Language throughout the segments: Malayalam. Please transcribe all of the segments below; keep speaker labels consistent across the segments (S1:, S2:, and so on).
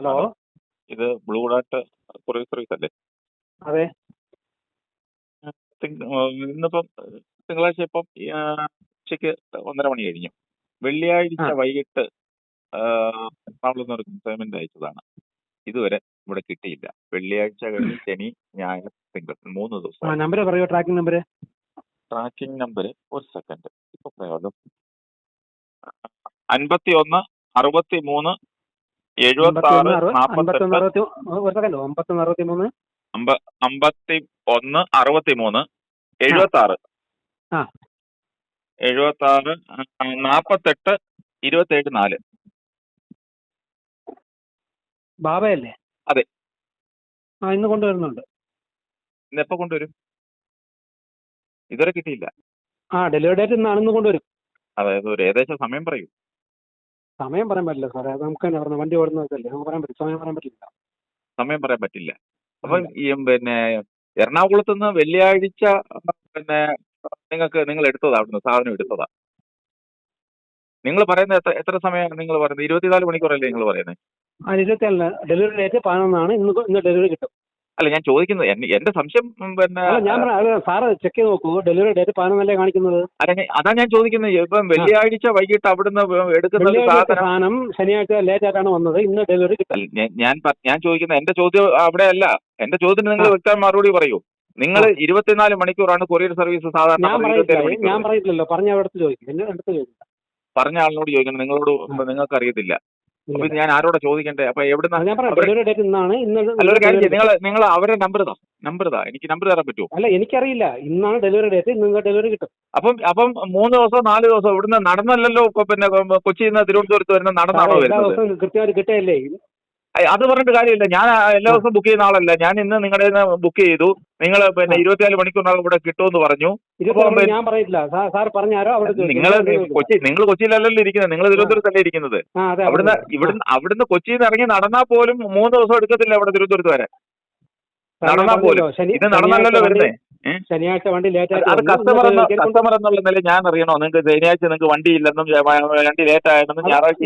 S1: ഹലോ?
S2: ഇത് ബ്ലൂ ഡാറ്റ് കൊറിയർ സർവീസ് അല്ലേ
S1: അതെ
S2: ഇന്നിപ്പം തിങ്കളാഴ്ച ഇപ്പം ഉച്ചയ്ക്ക് ഉച്ചയ്ക്ക് ഒന്നര മണി കഴിഞ്ഞു വെള്ളിയാഴ്ച വൈകിട്ട് എറണാകുളത്ത് ഒരു കൺസൈൻമെന്റ് അയച്ചതാണ്. ഇതുവരെ ഇവിടെ കിട്ടിയില്ല. വെള്ളിയാഴ്ച കഴിഞ്ഞ് ശനി ഞായർ തിങ്കൾ മൂന്ന് ദിവസം
S1: നമ്പർ പറയൂ ട്രാക്കിംഗ് നമ്പർ
S2: ട്രാക്കിംഗ് നമ്പർ ഒരു സെക്കൻഡ്. ഇപ്പൊ പറയാമല്ലോ അൻപത്തി ഒന്ന് അറുപത്തി മൂന്ന് എഴുപത്തി ആറ്
S1: അമ്പത്തൊന്ന്
S2: നാൽപ്പത്തെട്ട്
S1: അറുപത്തി ഒരു സെക്കൻഡ് അമ്പത്തൊന്ന് അറുപത്തി മൂന്ന്.
S2: അമ്പ അമ്പത്തി ഒന്ന് അറുപത്തി മൂന്ന് എഴുപത്തി ആറ്. എഴുപത്തി ആറ് നാപ്പത്തെട്ട് ഇരുപത്തേഴ് നാല്.
S1: ബാബയല്ലേ?
S2: അതെ.
S1: ആ ഇന്ന് കൊണ്ടുവരുന്നുണ്ട്.
S2: ഇന്ന് എപ്പോ കൊണ്ടുവരും? ഇതുവരെ കിട്ടിയില്ല.
S1: ആ ഡെലിവറി ഡേറ്റ് ഇന്നാണ് ഇന്ന് കൊണ്ടുവരും.
S2: അതായത് ഒരു ഏകദേശം സമയം പറയൂ.
S1: സമയം പറയാൻ പറ്റില്ല സാറേ. അത് നമുക്ക് തന്നെ പറഞ്ഞു വണ്ടി ഓടുന്നതല്ലേ നമുക്ക് പറയാൻ പറ്റില്ല. സമയം പറയാൻ പറ്റില്ല.
S2: സമയം പറയാൻ പറ്റില്ല. അപ്പം ഈ പിന്നെ എറണാകുളത്ത് നിന്ന് വെള്ളിയാഴ്ച പിന്നെ നിങ്ങൾക്ക് നിങ്ങൾ എടുത്തതാ അവിടുന്ന്? സാധനം എടുത്തതാ? നിങ്ങൾ പറയുന്നത് എത്ര എത്ര സമയം നിങ്ങൾ പറയുന്നത്? ഇരുപത്തിനാല് മണിക്കൂറല്ലേ നിങ്ങൾ പറയുന്നത്?
S1: ആ ഡെലിവറി ഡേറ്റ് പതിനൊന്നാണ്. ഇന്ന് ഇന്ന് ഡെലിവറി കിട്ടും.
S2: അല്ല ഞാൻ ചോദിക്കുന്നത് എന്റെ സംശയം പിന്നെ
S1: ഞാൻ സാറ് ചെക്ക് ചെയ്ത് നോക്കൂ. ഡെലിവറി ഡേറ്റ് പതിനൊന്നല്ലേ കാണിക്കുന്നത്?
S2: അല്ല അതാ ഞാൻ ചോദിക്കുന്നത്. ഇപ്പം വെള്ളിയാഴ്ച വൈകിട്ട് അവിടുന്ന് എടുക്കുന്ന സാധനം
S1: ശനിയാഴ്ച ലേറ്റ് ആയിട്ടാണ് വന്നത്. ഇന്ന് ഡെലിവറി കിട്ടും.
S2: ഞാൻ- ഞാൻ ചോദിക്കുന്നത് എന്റെ ചോദ്യം അവിടെ അല്ല എന്റെ ചോദ്യത്തിന് നിങ്ങൾ. വ്യക്തമായ മറുപടി പറയൂ. നിങ്ങൾ ഇരുപത്തിനാല് മണിക്കൂറാണ് കൊറിയർ സർവീസ് സാധാരണ
S1: ഞാൻ
S2: പറഞ്ഞത്
S1: പറയില്ല.
S2: 27 മണിക്കൂർ.
S1: ഞാൻ പറയില്ലല്ലോ. പറഞ്ഞ അടുത്ത് ചോദിക്കും.
S2: പറഞ്ഞ ആളിനോട് ചോദിക്കണം. നിങ്ങളോട് നിങ്ങൾക്ക് അറിയത്തില്ല അപ്പൊ ഞാൻ ആരോടെ ചോദിക്കണ്ടേ? അപ്പൊ എവിടുന്ന
S1: ഞാൻ പറയാം. ഇന്നാണ്. ഇന്ന്
S2: കാര്യം നിങ്ങൾ നിങ്ങൾ അവരെ നമ്പർ താ നമ്പർ താ എനിക്ക് നമ്പർ തരാൻ പറ്റുമോ?
S1: അല്ല എനിക്കറിയില്ല. ഇന്നാണ് ഡെലിവറി ഡേറ്റ് ഇന്ന് ഡെലിവറി കിട്ടും.
S2: അപ്പം അപ്പം മൂന്ന് ദിവസം നാല് ദിവസം ഇവിടുന്ന് നടന്നല്ലല്ലോ. പിന്നെ കൊച്ചിയിൽ നിന്ന് തിരുവനന്തപുരത്ത് വരുന്ന നടന്നാണോ
S1: കൃത്യമായിട്ട് കിട്ടുകയല്ലേ?
S2: അയ് അത് പറഞ്ഞിട്ട് കാര്യമില്ല. ഞാൻ എല്ലാ ദിവസവും ബുക്ക് ചെയ്യുന്ന ആളല്ല. ഞാൻ ഇന്ന് നിങ്ങളുടെ ബുക്ക് ചെയ്തു. നിങ്ങൾ പിന്നെ. ഇരുപത്തിനാല് മണിക്കൂറിനകം ഇവിടെ കിട്ടുമെന്ന് പറഞ്ഞു.
S1: ഞാൻ പറയില്ല സാർ.
S2: നിങ്ങൾ കൊച്ചി നിങ്ങൾ കൊച്ചിയിലല്ലല്ലോ ഇരിക്കുന്നത്. നിങ്ങൾ തിരുവനന്തപുരത്തല്ലേ ഇരിക്കുന്നത്. അവിടുന്ന് ഇവിടുന്ന് അവിടുന്ന് കൊച്ചിയിൽ നിന്ന് ഇറങ്ങി നടന്നാൽ പോലും മൂന്ന് ദിവസം എടുക്കത്തില്ല അവിടെ തിരുവനന്തപുരത്ത് വരെ.
S1: നടന്നാൽ പോലും.
S2: ഇത് നടന്നല്ലല്ലോ
S1: വരുന്നത്
S2: വരുന്നേ.
S1: ശനിയാഴ്ച വണ്ടി ലേറ്റ്
S2: അത്. കസ്റ്റമർ കസ്റ്റമർ എന്നുള്ള നില ഞാൻ അറിയണോ? നിങ്ങൾക്ക് ശനിയാഴ്ച നിങ്ങൾക്ക് വണ്ടി ഇല്ലെന്നും വണ്ടി ലേറ്റ് ആയെന്നും ഞായറാഴ്ച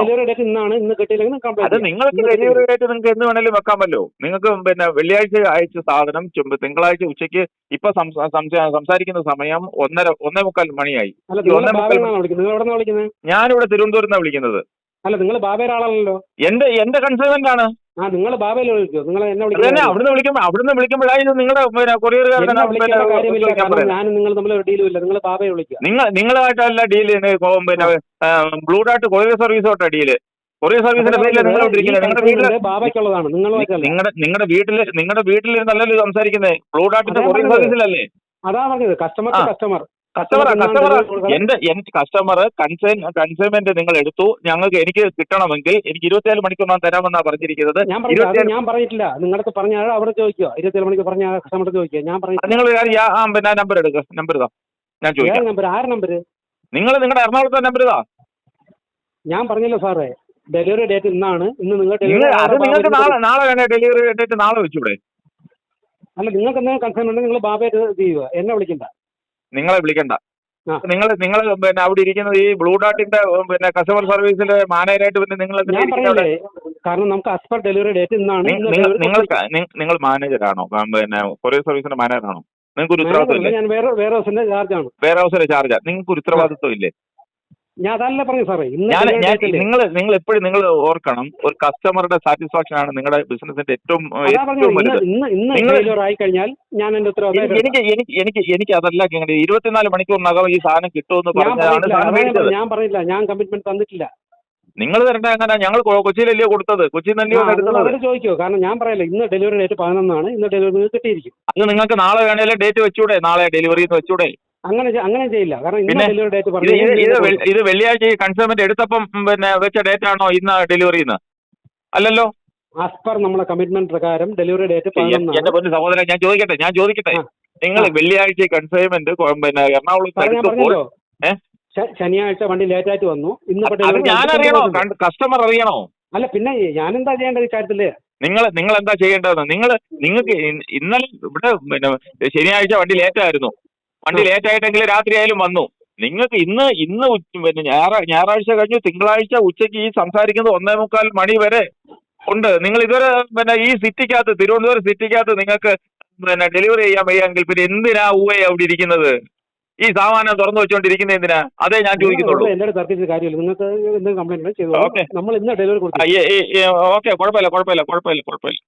S1: ഡെലിവറി ഡേറ്റ് ഇന്നാണ് ഇന്ന് കിട്ടിയില്ലെങ്കിൽ
S2: അത് നിങ്ങൾക്ക് ഡെലിവറി ഡേറ്റ് നിങ്ങൾക്ക് എന്ന് വേണേലും വെക്കാമല്ലോ നിങ്ങൾക്ക് പിന്നെ വെള്ളിയാഴ്ച അയച്ച സാധനം തിങ്കളാഴ്ച ഉച്ചയ്ക്ക് ഇപ്പൊ സംസ- സംസാരിക്കുന്ന സമയം ഒന്നര ഒന്നേ മുക്കാൽ മണിയായി
S1: ഞാനിവിടെ
S2: തിരുവനന്തപുരം
S1: നിങ്ങൾ
S2: ഒന്നേ മുക്കാൽ ഞാനിവിടെ തിരുവനന്തപുരത്താണ് വിളിക്കുന്നത്.
S1: അല്ല നിങ്ങൾ ബാബേരാളല്ലോ
S2: എന്റെ എന്റെ കൺസേൺമെന്റ് ആണ്.
S1: ആ നിങ്ങൾ ബാബയിലെ വിളിക്കോ. നിങ്ങൾ എന്നെ വിളിക്കുന്നത്
S2: അവിടുന്ന് വിളിക്കുമ്പോൾ അവിടുന്ന് വിളിക്കുമ്പോഴായിരുന്നു നിങ്ങളുടെ പിന്നെ
S1: എന്നെ വിളിക്കേണ്ട കാര്യമില്ല. കാരണം ഞാനും നിങ്ങൾ തമ്മിൽ ഒരു ഡീലും ഇല്ല. നിങ്ങൾ ബാബയെ വിളിക്കുക
S2: നിങ്ങൾ നിങ്ങളുമായിട്ടല്ല ഡീൽ പിന്നെ ബ്ലൂ ഡാട്ട് കൊറിയർ സർവീസ് തൊട്ടാ ഡീൽ കൊറിയർ സർവീസിന്റെ പേരിൽ നിങ്ങൾ നിങ്ങളുടെ വീട്ടിൽ
S1: ബാബയ്ക്കുള്ളതാണ്. നിങ്ങളുമായിട്ടല്ല
S2: നിങ്ങളുടെ നിങ്ങളുടെ വീട്ടിൽ നിങ്ങളുടെ വീട്ടിലിരുന്നല്ലല്ലോ സംസാരിക്കുന്നത് ബ്ലൂ
S1: ഡാട്ടിന്റെ
S2: കൊറിയർ. സർവീസിലല്ലേ?
S1: അതാ പറഞ്ഞത്. കസ്റ്റമർ. കസ്റ്റമർ.
S2: Customer customer. എന്റെ എന്റെ കസ്റ്റമർ കൺസേൺ കൺസൈൻമെന്റ് നിങ്ങൾ എടുത്തു. ഞങ്ങൾക്ക് എനിക്ക് കിട്ടണമെങ്കിൽ എനിക്ക് ഇരുപത്തിനാല് മണിക്കൂർ തരാമെന്നാണ് പറഞ്ഞിരിക്കുന്നത്.
S1: ഞാൻ പറഞ്ഞിട്ടില്ല. നിങ്ങളടുത്ത് പറഞ്ഞാൽ അവിടെ ചോദിക്കുക. ഇരുപത്തിനാല് മണിക്ക് പറഞ്ഞ കസ്റ്റമർ ചോദിക്കുക. ഞാൻ പറഞ്ഞു
S2: നിങ്ങൾ ആ പിന്നെ നമ്പർ എടുക്കുക നമ്പർ ഇതാ. ഞാൻ ചോദിക്കാം.
S1: നമ്പർ ആറ് നമ്പർ
S2: നിങ്ങൾ നിങ്ങളുടെ എറണാകുളത്തെ നമ്പർ ഇതാ.
S1: ഞാൻ പറഞ്ഞല്ലോ സാറേ. ഡെലിവറി ഡേറ്റ് ഇന്നാണ്. ഇന്ന് നിങ്ങൾ
S2: നിങ്ങൾ
S1: ഡെലിവറി
S2: അത് നിങ്ങൾക്ക് നാളെ ഡെലിവറി ഡേറ്റ് നാളെ വെച്ചൂടെ
S1: അല്ല നിങ്ങൾക്ക് എന്തെങ്കിലും കൺസേൺ ഉണ്ടെങ്കിൽ നിങ്ങൾ ബാബയായിട്ട് ചെയ്യുക. എന്നെ വിളിക്കണ്ട.
S2: നിങ്ങളെ വിളിക്കണ്ട. നിങ്ങൾ നിങ്ങൾ പിന്നെ അവിടെ ഇരിക്കുന്നത് ഈ ബ്ലൂ ഡോട്ടിന്റെ പിന്നെ കസ്റ്റമർ സർവീസിലെ മാനേജറായിട്ട് പിന്നെ നിങ്ങൾ
S1: കാരണം നമുക്ക് ഡെലിവറി ഡേറ്റ് ഇന്നാണ്
S2: നിങ്ങൾ നിങ്ങൾ മാനേജരാണോ? പിന്നെ കൊറിയർ സർവീസിന്റെ മാനേജറാണോ നിങ്ങൾക്ക് ഒരു ഉത്തരവാദിത്വം ഇല്ലേ?
S1: ഞാൻ വേറെ ഹൗസിന്റെ ചാർജാണ്
S2: നിങ്ങൾക്ക് ഒരു ഉത്തരവാദിത്വം ഇല്ലേ?
S1: ഞാൻ അതല്ല പറഞ്ഞു സാറേ.
S2: ഞാൻ ഞാൻ നിങ്ങൾ നിങ്ങൾ എപ്പോഴും നിങ്ങൾ ഓർക്കണം. ഒരു കസ്റ്റമറുടെ സാറ്റിസ്ഫാക്ഷൻ ആണ് നിങ്ങളുടെ ബിസിനസിന്റെ ഏറ്റവും ഏറ്റവും
S1: കഴിഞ്ഞാൽ ഞാൻ എന്റെ ഉത്തരവാദിത്തം
S2: എനിക്ക് എനിക്ക് എനിക്ക് എനിക്ക് അതല്ല ഇരുപത്തിനാല് മണിക്കൂറിനകം ഈ സാധനം കിട്ടുമെന്ന്
S1: പറഞ്ഞതാണ് ഞാൻ പറഞ്ഞില്ല ഞാൻ കമ്മിറ്റ്മെന്റ് തന്നിട്ടില്ല.
S2: നിങ്ങൾ തരണ്ട എങ്ങനെ ഞങ്ങൾ കൊച്ചിയിലല്ലേ കൊച്ചിയിലല്ലയോ കൊടുത്തത് കൊച്ചിയിൽ നിന്നല്ലയോ
S1: ചോദിക്കോ. കാരണം ഞാൻ പറയല്ലേ ഇന്ന് ഡെലിവറി ഡേറ്റ് പതിനൊന്നാണ്. ഇന്ന് ഡെലിവറി കിട്ടിയിരിക്കും.
S2: അത് നിങ്ങൾക്ക് നാളെ വേണേലും ഡേറ്റ് വെച്ചൂടെ? നാളെ ഡെലിവറി വെച്ചൂടെ?
S1: അങ്ങനെ അങ്ങനെ ചെയ്യില്ല. കാരണം ഇന്ന് ഡെലിവറി ഡേറ്റ് പറഞ്ഞു
S2: ഇത് വെള്ളിയാഴ്ച ഈ കൺസൈൻമെന്റ് എടുത്തപ്പം പിന്നെ വെച്ച ഡേറ്റ് ആണോ ഇന്ന് ഡെലിവറി അല്ലല്ലോ?
S1: ആസ് പെർ നമ്മളെ കമ്മിറ്റ്മെന്റ് പ്രകാരം ഡെലിവറി ഡേറ്റ്
S2: എന്റെ പൊന്നു സഹോദരൻ ഞാൻ ചോദിക്കട്ടെ ഞാൻ ചോദിക്കട്ടെ. നിങ്ങൾ. വെള്ളിയാഴ്ച കൺസൈൻമെന്റ് പിന്നെ എറണാകുളത്ത്
S1: ശനിയാഴ്ച വണ്ടി ലേറ്റ് ആയിട്ട് വന്നു. ഇന്ന് ഞാനറിയണോ?
S2: ഞാൻ. അറിയണോ കസ്റ്റമർ അറിയണോ?
S1: അല്ല പിന്നെ ഞാൻ എന്താ ചെയ്യേണ്ടത് ഈ കാര്യത്തിൽ?
S2: നിങ്ങൾ നിങ്ങൾ എന്താ ചെയ്യേണ്ടതെന്ന്? നിങ്ങൾ നിങ്ങൾക്ക് ഇന്നലെ ഇവിടെ പിന്നെ ശനിയാഴ്ച വണ്ടി ലേറ്റ് ആയിരുന്നു. വണ്ടി ലേറ്റ് ആയിട്ടെങ്കിലും രാത്രി ആയാലും വന്നു. നിങ്ങൾക്ക് ഇന്ന് ഇന്ന് പിന്നെ ഞായറാ ഞായറാഴ്ച കഴിഞ്ഞ് തിങ്കളാഴ്ച ഉച്ചയ്ക്ക് ഈ സംസാരിക്കുന്നത് ഒന്നേ മുക്കാൽ മണി വരെ ഉണ്ട്. നിങ്ങൾ ഇതുവരെ പിന്നെ ഈ സിറ്റിക്കകത്ത് തിരുവനന്തപുരം സിറ്റിക്കകത്ത് നിങ്ങൾക്ക് പിന്നെ ഡെലിവറി ചെയ്യാൻ വയ്യെങ്കിൽ പിന്നെ എന്തിനാ ഊവ അവിടെ ഇരിക്കുന്നത്? ഈ സാമാനം തുറന്നു വെച്ചോണ്ടിരിക്കുന്നത് എന്തിനാ? അതേ ഞാൻ ചോദിക്കുന്നുള്ളൂ ഓക്കെ. ഓക്കെ കുഴപ്പമില്ല കുഴപ്പമില്ല കുഴപ്പമില്ല കുഴപ്പമില്ല.